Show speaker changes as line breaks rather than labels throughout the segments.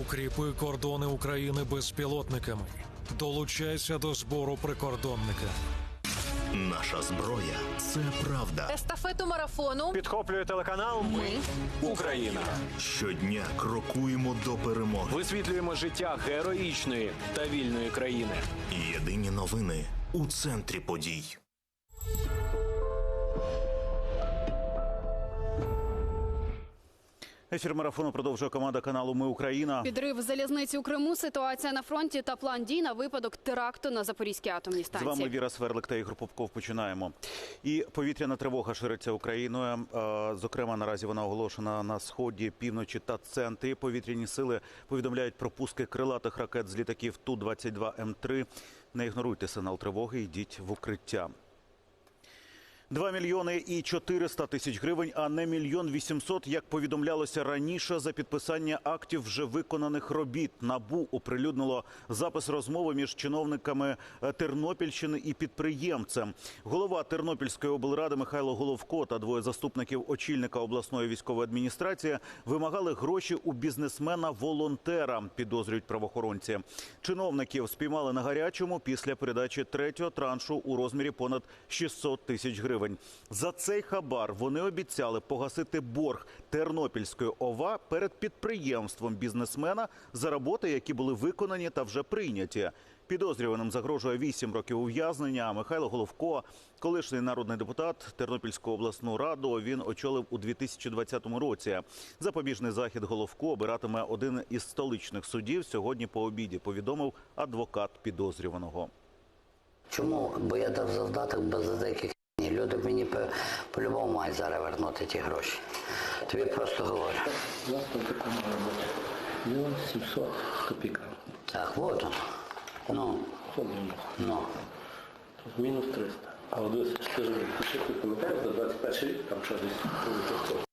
Укріпи кордони України безпілотниками. Долучайся до збору прикордонника.
Наша зброя це правда.
Естафету марафону
Підхоплює телеканал Ми Україна.
Щодня крокуємо до перемоги.
Висвітлюємо життя героїчної та вільної країни.
Єдині новини у центрі подій.
Ефір марафону продовжує команда каналу Ми Україна.
Підрив залізниці у Криму, ситуація на фронті та план дій на випадок теракту на Запорізькій атомній
З вами Віра Сверлик та Ігор Попков. Починаємо. І повітряна тривога шириться Україною. Е, Зокрема, наразі вона оголошена на сході, півночі та центрі. Повітряні сили повідомляють про пуски крилатих ракет з літаків ту 22 М 3 Не ігноруйте сигнал тривоги. Йдіть в укриття. 2 мільйони і 400 тисяч гривень, а не мільйон 800, як повідомлялося раніше, за підписання актів вже виконаних робіт. Набу оприлюднило запис розмови між чиновниками е, Тернопільщини і підприємцем. Голова Тернопільської облради Михайло Головко та двоє заступників очільника обласної військової адміністрації вимагали гроші у бізнесмена волонтера. Підозрюють правоохоронці. Чиновників спіймали на гарячому після передачі третього траншу у розмірі понад 600 тисяч гривень. За цей хабар вони обіцяли погасити борг Тернопільської ОВА перед підприємством бізнесмена за роботи, які були виконані та вже прийняті. Підозрюваним загрожує 8 років ув'язнення. Михайло Головко, колишній народний депутат Тернопільську обласну раду, він очолив у 2020 році. Запобіжний захід Головко обиратиме один із столичних судів сьогодні по обіді. Повідомив адвокат підозрюваного.
Чому? Бо я дав завдаток без деяких Люди мені по- по-любому мають зараз вернути ті гроші. Тобі просто говорю.
У нас там така. Мільйон сімсот копійка.
Так, вот он. Ну, ну.
Мінус 300. А от скажи, ти пам'ятаєш за 21 рік, там що десь було
А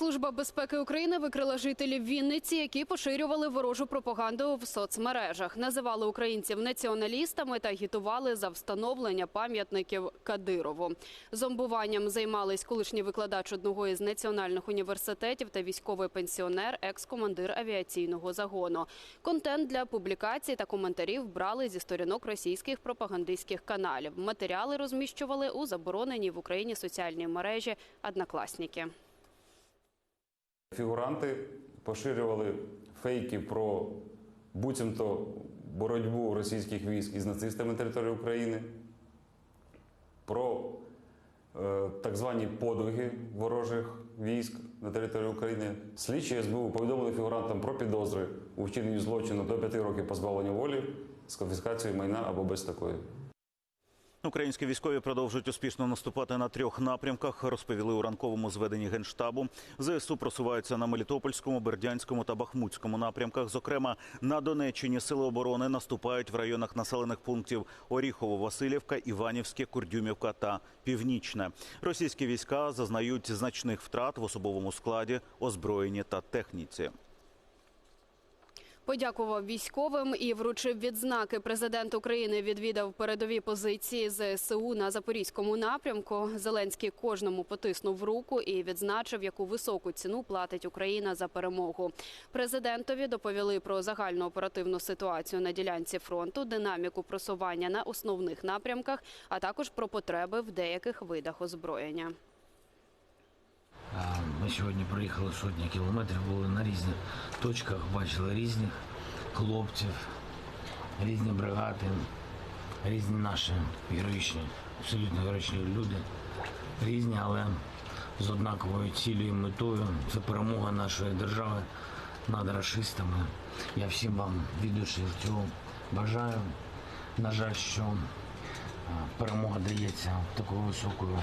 служба безпеки України викрила жителів Вінниці, які поширювали ворожу пропаганду в соцмережах, називали українців націоналістами та агітували за встановлення пам'ятників Кадирову. Зомбуванням займались колишній викладач одного із національних університетів та військовий пенсіонер, екс-командир авіаційного загону. Контент для публікацій та коментарів брали зі сторінок російських пропагандистських каналів. Матеріали розміщували у забороненій в Україні соціальній мережі Однокласники.
Фігуранти поширювали фейки про буцімто боротьбу російських військ із нацистами на території України, про е, так звані подвиги ворожих військ на території України. Слідчі СБУ повідомили фігурантам про підозри у вчиненні злочину до 5 років позбавлення волі з конфіскацією майна або без такої.
Українські військові продовжують успішно наступати на трьох напрямках. Розповіли у ранковому зведенні генштабу. ЗСУ просуваються на Мелітопольському, Бердянському та Бахмутському напрямках. Зокрема, на Донеччині сили оборони наступають в районах населених пунктів Оріхово, Васильівка, Іванівське, Курдюмівка та Північне. Російські війська зазнають значних втрат в особовому складі, озброєнні та техніці.
Подякував військовим і вручив відзнаки. Президент України відвідав передові позиції ЗСУ на запорізькому напрямку. Зеленський кожному потиснув руку і відзначив, яку високу ціну платить Україна за перемогу. Президентові доповіли про загальну оперативну ситуацію на ділянці фронту, динаміку просування на основних напрямках, а також про потреби в деяких видах озброєння.
Ми сьогодні проїхали сотні кілометрів, були на різних точках, бачили різних хлопців, різні бригади, різні наші героїчні, абсолютно героїчні люди, різні, але з однаковою цілею і метою. Це перемога нашої держави над расистами. Я всім вам від душі цього бажаю. На жаль, що перемога дається такою високою,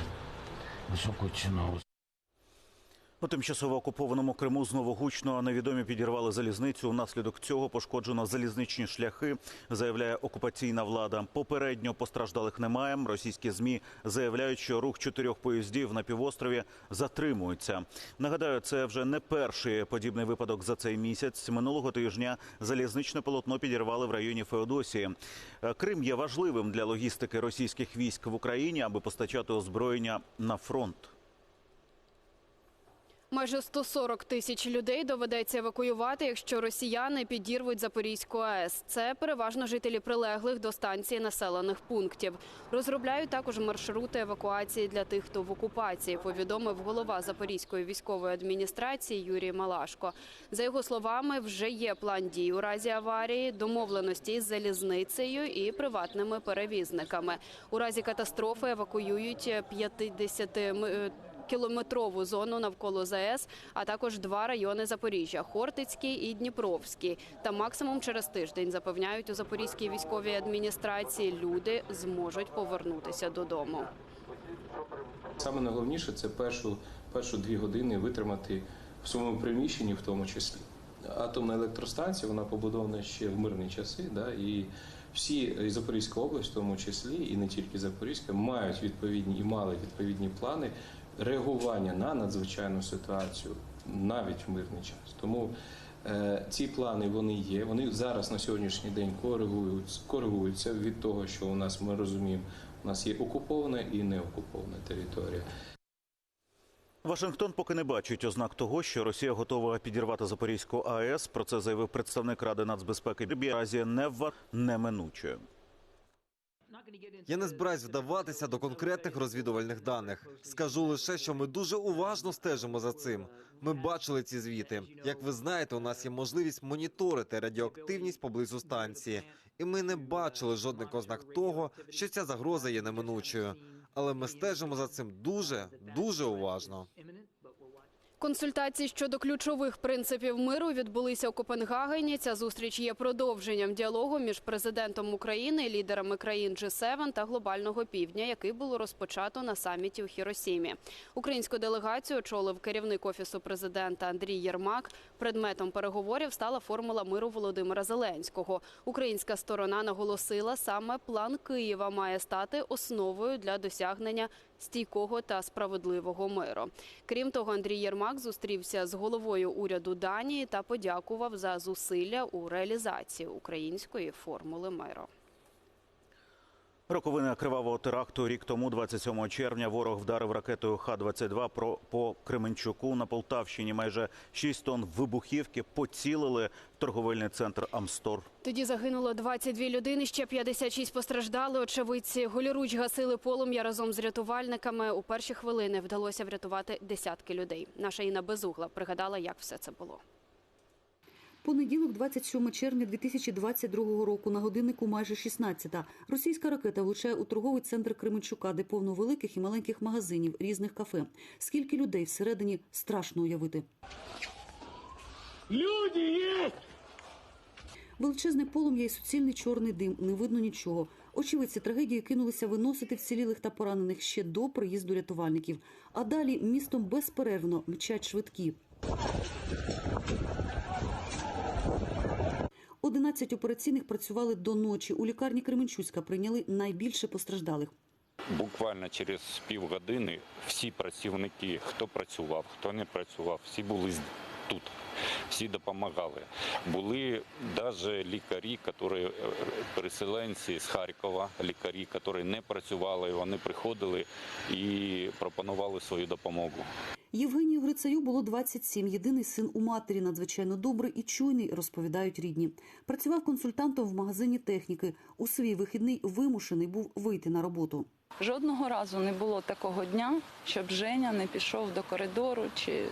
високою ціною.
У тимчасово окупованому Криму знову гучно невідомі підірвали залізницю. Внаслідок цього пошкоджено залізничні шляхи, заявляє окупаційна влада. Попередньо постраждалих немає. Російські змі заявляють, що рух чотирьох поїздів на півострові затримується. Нагадаю, це вже не перший подібний випадок за цей місяць. Минулого тижня залізничне полотно підірвали в районі Феодосії. Е, Крим є важливим для логістики російських військ в Україні, аби постачати озброєння на фронт.
Майже 140 тисяч людей доведеться евакуювати, якщо росіяни підірвуть Запорізьку АЕС. Це переважно жителі прилеглих до станції населених пунктів. Розробляють також маршрути евакуації для тих, хто в окупації. Повідомив голова Запорізької військової адміністрації Юрій Малашко. За його словами, вже є план дій у разі аварії, домовленості із залізницею і приватними перевізниками. У разі катастрофи евакуюють 50 м- кілометрову зону навколо ЗАЕС, а також два райони Запоріжжя Хортицький і Дніпровський. Та максимум через тиждень запевняють у Запорізькій військовій адміністрації. Люди зможуть повернутися додому.
Саме найголовніше це першу, першу дві години витримати в своєму приміщенні, в тому числі. Атомна електростанція вона побудована ще в мирні часи, да, і всі і Запорізька область, в тому числі, і не тільки Запорізька, мають відповідні і мали відповідні плани реагування на надзвичайну ситуацію навіть в мирний час. Тому е, ці плани вони є. Вони зараз на сьогоднішній день коригуються, коригуються від того, що у нас ми розуміємо, у нас є окупована і неокупована територія.
Вашингтон поки не бачить ознак того, що Росія готова підірвати Запорізьку АЕС. Про це заявив представник Ради нацбезпеки. Разі не неминуче.
Я не збираюсь вдаватися до конкретних розвідувальних даних. Скажу лише, що ми дуже уважно стежимо за цим. Ми бачили ці звіти. Як ви знаєте, у нас є можливість моніторити радіоактивність поблизу станції, і ми не бачили жодних ознак того, що ця загроза є неминучою. Але ми стежимо за цим дуже дуже уважно.
Консультації щодо ключових принципів миру відбулися у Копенгагені. Ця зустріч є продовженням діалогу між президентом України, лідерами країн G7 та глобального півдня, який було розпочато на саміті у Хіросімі. Українську делегацію очолив керівник офісу президента Андрій Єрмак. Предметом переговорів стала формула миру Володимира Зеленського. Українська сторона наголосила, саме план Києва має стати основою для досягнення стійкого та справедливого миру. Крім того, Андрій Єрмак зустрівся з головою уряду Данії та подякував за зусилля у реалізації української формули миру.
Роковини кривавого теракту рік тому, 27 червня, ворог вдарив ракетою Х-22 про по Кременчуку на Полтавщині. Майже 6 тонн вибухівки поцілили торговельний центр Амстор.
Тоді загинуло 22 людини, ще 56 постраждали. Очевидці голіруч гасили полум'я разом з рятувальниками. У перші хвилини вдалося врятувати десятки людей. Наша Інна Безугла пригадала, як все це було.
Понеділок, 27 червня 2022 року, на годиннику майже 16-та. Російська ракета влучає у торговий центр Кременчука, де повно великих і маленьких магазинів, різних кафе. Скільки людей всередині страшно уявити.
Люди є!
Величезне полум'я і суцільний чорний дим. Не видно нічого. Очевидці трагедії кинулися виносити вцілілих та поранених ще до приїзду рятувальників. А далі містом безперервно мчать швидкі. 11 операційних працювали до ночі. У лікарні Кременчуцька прийняли найбільше постраждалих.
Буквально через півгодини всі працівники, хто працював, хто не працював, всі були тут. Всі допомагали. Були навіть лікарі, які е, переселенці з Харкова, лікарі, які не працювали, вони приходили і пропонували свою допомогу.
Євгенію Грицаю було 27. Єдиний син у матері, надзвичайно добрий і чуйний, розповідають рідні. Працював консультантом в магазині техніки. У свій вихідний вимушений був вийти на роботу.
Жодного разу не було такого дня, щоб Женя не пішов до коридору. Чи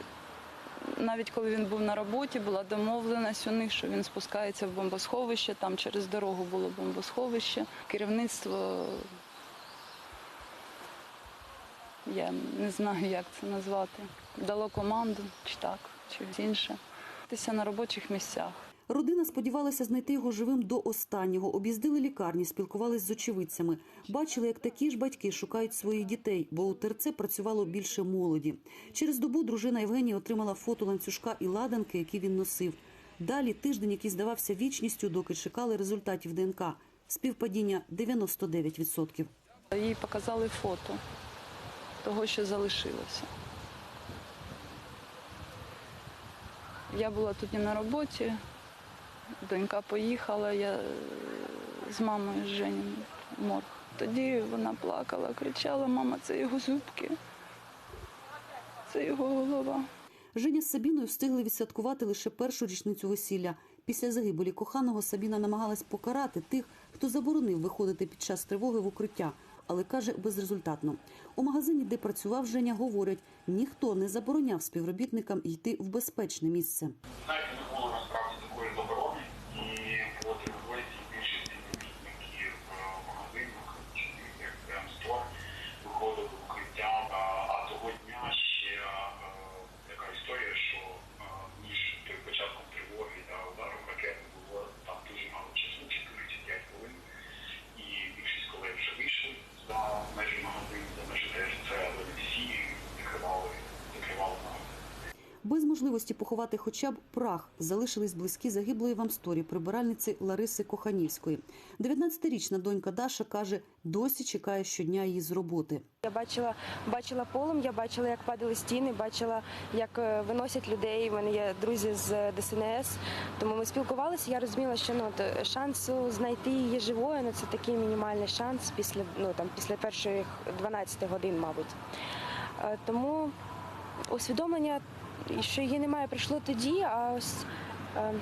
навіть коли він був на роботі, була домовленість у них, що він спускається в бомбосховище. Там через дорогу було бомбосховище. Керівництво я не знаю, як це назвати. Дало команду, чи так, чи інше. На робочих місцях.
Родина сподівалася знайти його живим до останнього. Об'їздили лікарні, спілкувались з очевидцями. Бачили, як такі ж батьки шукають своїх дітей, бо у ТРЦ працювало більше молоді. Через добу дружина Євгенія отримала фото ланцюжка і ладанки, які він носив. Далі тиждень, який здавався вічністю, доки чекали результатів ДНК. Співпадіння 99%.
Їй показали фото того, що залишилося. Я була тоді на роботі, донька поїхала, я е, з мамою з Женєю в морг. Тоді вона плакала, кричала, мама, це його зубки, це його голова.
Женя з Сабіною встигли відсвяткувати лише першу річницю весілля. Після загибелі коханого Сабіна намагалась покарати тих, хто заборонив виходити під час тривоги в укриття, але каже безрезультатно. У магазині, де працював Женя, говорять, ніхто не забороняв співробітникам йти в безпечне місце.
Знаєте, не було насправді такої заборони, і от виходить більшість співробітників е, магазинах чи як М-Стор виходили в укриття, а, а того дня ще е, така історія, що е, між той початком тривоги та ударом ракети було там дуже мало часу, 4 чи 5 хвилин, і більшість колег вже вийшли за межі магазину, за межі ТРЦ, але не всі закривали, закривали магазин.
Без можливості поховати хоча б прах залишились близькі загиблої в Амсторі прибиральниці Лариси Коханівської. 19-річна донька Даша каже, досі чекає щодня її з роботи.
Я бачила, бачила полум'я, бачила, як падали стіни, бачила, як е, виносять людей. У мене є друзі з ДСНС. Тому ми спілкувалися. Я розуміла, що ну от, шансу знайти її живою ну, це такий мінімальний шанс після ну там після перших 12 годин, мабуть. Е, Тому усвідомлення, що її немає, прийшло тоді, а ось. е,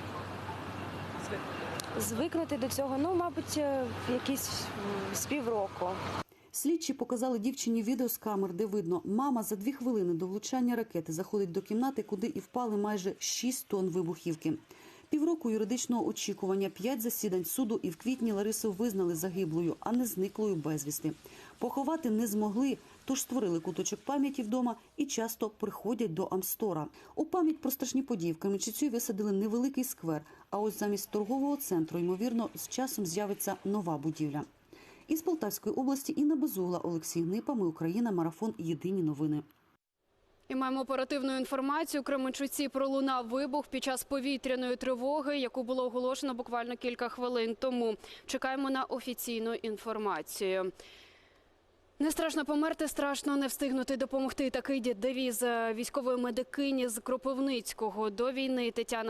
Звикнути до цього, ну, мабуть, е, якісь з півроку.
Слідчі показали дівчині відео з камер, де видно, мама за дві хвилини до влучання ракети заходить до кімнати, куди і впали майже 6 тонн вибухівки. Півроку юридичного очікування, п'ять засідань суду і в квітні Ларису визнали загиблою, а не зниклою безвісти. Поховати не змогли, тож створили куточок пам'яті вдома і часто приходять до Амстора. У пам'ять про страшні події в Кременчуці висадили невеликий сквер, а ось замість торгового центру, ймовірно, з часом з'явиться нова будівля. Із Полтавської області Інна Безугла, Олексій Гнипа, Ми Україна, Марафон. Єдині новини.
І маємо оперативну інформацію. Кременчуці пролунав вибух під час повітряної тривоги, яку було оголошено буквально кілька хвилин тому. Чекаємо на офіційну інформацію. Не страшно померти, страшно не встигнути допомогти. Такий девіз е, військової медикині з Кропивницького до війни Тетяна.